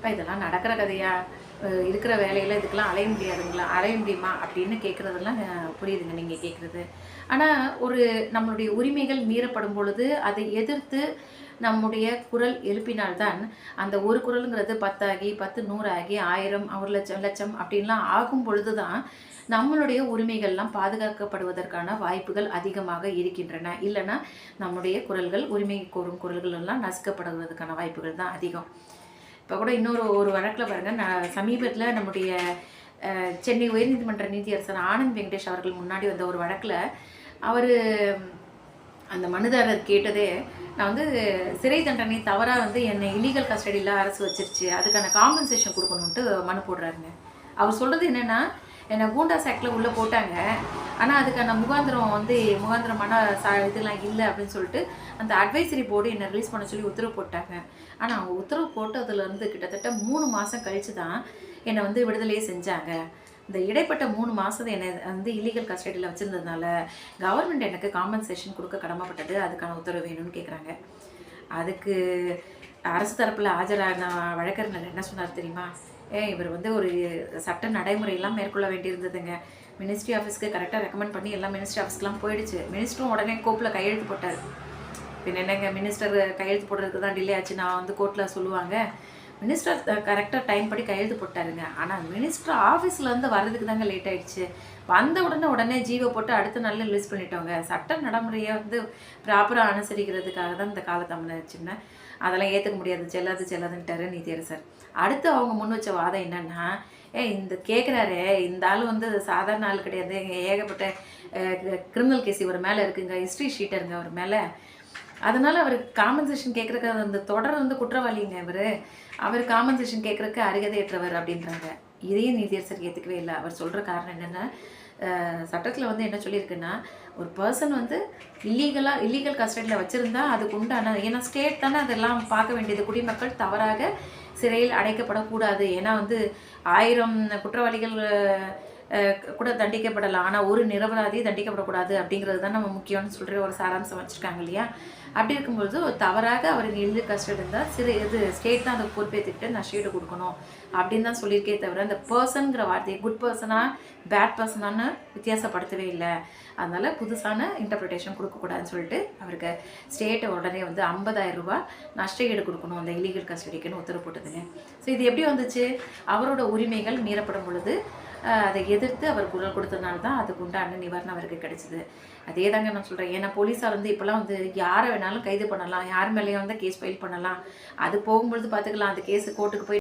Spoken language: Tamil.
இப்போ இதெல்லாம் நடக்கிற கதையா? இருக்கிற வேலையில் இதுக்கெல்லாம் அலைய முடியாதுங்களா? அலைய முடியுமா? அப்படின்னு கேட்குறதெல்லாம் புரியுதுங்க நீங்கள் கேட்குறது ஆனால் ஒரு நம்மளுடைய உரிமைகள் மீறப்படும் பொழுது அதை எதிர்த்து நம்முடைய குரல் எழுப்பினால்தான் அந்த ஒரு குரலுங்கிறது பத்தாகி பத்து நூறாகி ஆயிரம் ஒரு லட்சம் லட்சம் அப்படின்லாம் ஆகும் பொழுது தான் நம்மளுடைய உரிமைகள்லாம் பாதுகாக்கப்படுவதற்கான வாய்ப்புகள் அதிகமாக இருக்கின்றன. இல்லைன்னா நம்முடைய குரல்கள் உரிமை கோரும் குரல்கள் எல்லாம் நசுக்கப்படுவதற்கான வாய்ப்புகள் தான் அதிகம். இப்போ கூட இன்னொரு ஒரு வழக்கில் பாருங்கள் நான் சமீபத்தில் நம்முடைய சென்னை உயர்நீதிமன்ற நீதியரசர் ஆனந்த் வெங்கடேஷ் அவர்கள் முன்னாடி வந்த ஒரு வழக்கில் அவர் அந்த மனுதாரர் கேட்டதே நான் வந்து சிறை தண்டனை தவறாக வந்து என்னை இல்லீகல் கஸ்டடியில் அரசு வச்சிருச்சு அதுக்கான காம்பன்சேஷன் கொடுக்கணுன்ட்டு மனு போடுறாருங்க. அவர் சொல்கிறது என்னென்னா என்னை கூண்டா சாக்கில் உள்ளே போட்டாங்க ஆனால் அதுக்கான முகாந்திரம் வந்து முகாந்திரமான சா இதெல்லாம் இல்லை அப்படின்னு சொல்லிட்டு அந்த அட்வைசரி போர்டு என்னை ரிலீஸ் பண்ண சொல்லி உத்தரவு போட்டாங்க. ஆனால் அவங்க உத்தரவு போட்டதுலேருந்து கிட்டத்தட்ட மூணு மாதம் கழித்து தான் என்னை வந்து விடுதலையே செஞ்சாங்க. இந்த இடைப்பட்ட மூணு மாதத்தை என்னை வந்து இல்லீகல் கஸ்டடியில் வச்சுருந்ததுனால கவர்மெண்ட் எனக்கு காம்பன்சேஷன் கொடுக்க கடமைப்பட்டது. அதுக்கான உத்தரவு வேணும்னு கேட்குறாங்க அதுக்கு அரசு தரப்பில் ஆஜரான வழக்கறிஞர் என்ன சொன்னார் தெரியுமா? இவர் வந்து ஒரு சட்ட நடைமுறையெல்லாம் மேற்கொள்ள வேண்டியிருந்ததுங்க. மினிஸ்ட்ரி ஆஃபீஸ்க்கு கரெக்டாக ரெக்கமெண்ட் பண்ணி எல்லாம் மினிஸ்ட்ரி ஆஃபீஸ்க்குலாம் போயிடுச்சு. மினிஸ்டரும் உடனே கோப்பில் கையெழுத்து போட்டார். பின்ன என்னங்க மினிஸ்டர் கையெழுத்து போடுறதுக்கு தான் டிலே ஆச்சு. நான் வந்து கோர்ட்டில் சொல்லுவாங்க. மினிஸ்டர் கரெக்டாக டைம் படி கையெழுத்து போட்டாருங்க. ஆனால் மினிஸ்டர் ஆஃபீஸ்லேருந்து வர்றதுக்கு தாங்க லேட் ஆயிடுச்சு. வந்த உடனே உடனே ஜீவோ போட்டு அடுத்த நாளில் ரிலீஸ் பண்ணிட்டோங்க. சட்ட நடைமுறையை வந்து ப்ராப்பராக அனுசரிக்கிறதுக்காக தான் இந்த காலதாமதாச்சுன்னா அதெல்லாம் ஏற்றுக்க முடியாது. செல்லாது செல்லாதுன்ட்டாரு சார் அடுத்து அவங்க முன் வச்ச வாதம் என்னென்னா ஏ இந்த கேட்குறாரு இந்த ஆள் வந்து சாதாரண ஆள் கிடையாது. ஏகப்பட்ட கிரிமினல் கேஸ் இவர் மேலே இருக்குங்க. ஹிஸ்ட்ரி ஷீட்டருங்க அவர் மேலே. அதனால் அவர் காம்பன்சேஷன் கேட்குறக்கு அந்த தொடர் வந்து குற்றவாளிங்க இவர். அவர் காம்பன்சேஷன் கேட்குறக்கு அருகதையற்றவர் அப்படின்றாங்க. இதையும் நீதியரசர் ஏற்றுக்கவே இல்லை. அவர் சொல்கிற காரணம் என்னென்னா சட்டத்தில் வந்து என்ன சொல்லியிருக்குன்னா ஒரு பர்சன் வந்து இல்லீகலாக இல்லீகல் கஸ்டடியில் வச்சுருந்தா அதுக்கு உண்டான ஏன்னா ஸ்டேட் தானே அதெல்லாம் பார்க்க வேண்டியது. குடிமக்கள் தவறாக சிறையில் அடைக்கப்படக்கூடாது. ஏன்னா வந்து ஆயிரம் குற்றவாளிகள் கூட தண்டிக்கப்படலாம் ஆனால் ஒரு நிரபராதி தண்டிக்கப்படக்கூடாது அப்படிங்கிறது தான் நம்ம முக்கியம்னு சொல்கிற ஒரு சாராம்சம் வச்சுருக்காங்க இல்லையா? அப்படி இருக்கும்பொழுது ஒரு தவறாக அவருக்கு எழுதி கஷ்டம் இருந்தால் சிறு இது ஸ்டேட் தான் அதை பொறுப்பேற்றுக்கிட்டு நஷ்டீடு கொடுக்கணும் அப்படின்னு தான் சொல்லியிருக்கே தவிர அந்த பர்சனுங்கிற வார்த்தையை குட் பர்சனாக பேட் பர்சனான்னு வித்தியாசப்படுத்தவே இல்லை. அதனால் புதுசான இன்டர்பிரிட்டேஷன் கொடுக்கக்கூடாதுன்னு சொல்லிட்டு அவருக்கு ஸ்டேட்டை உடனே வந்து 50000 ரூபாய் நஷ்டஈடு கொடுக்கணும் அந்த இல்லீகல் கஸ்டடிக்குன்னு உத்தரவு போட்டதுங்க. ஸோ இது எப்படி வந்துச்சு? அவரோட உரிமைகள் மீறப்படும் பொழுது அதை எதிர்த்து அவர் குரல் கொடுத்ததுனால தான் அதுக்கு உண்டான நிவாரணம் அவருக்கு கிடைச்சிது. அதே தாங்க நான் சொல்கிறேன் ஏன்னா போலீஸார் வந்து இப்போலாம் வந்து யாரை வேணாலும் கைது பண்ணலாம். யார் மேலேயும் வந்து கேஸ் ஃபைல் பண்ணலாம். அது போகும்பொழுது பார்த்துக்கலாம். அந்த கேஸு கோர்ட்டுக்கு போய்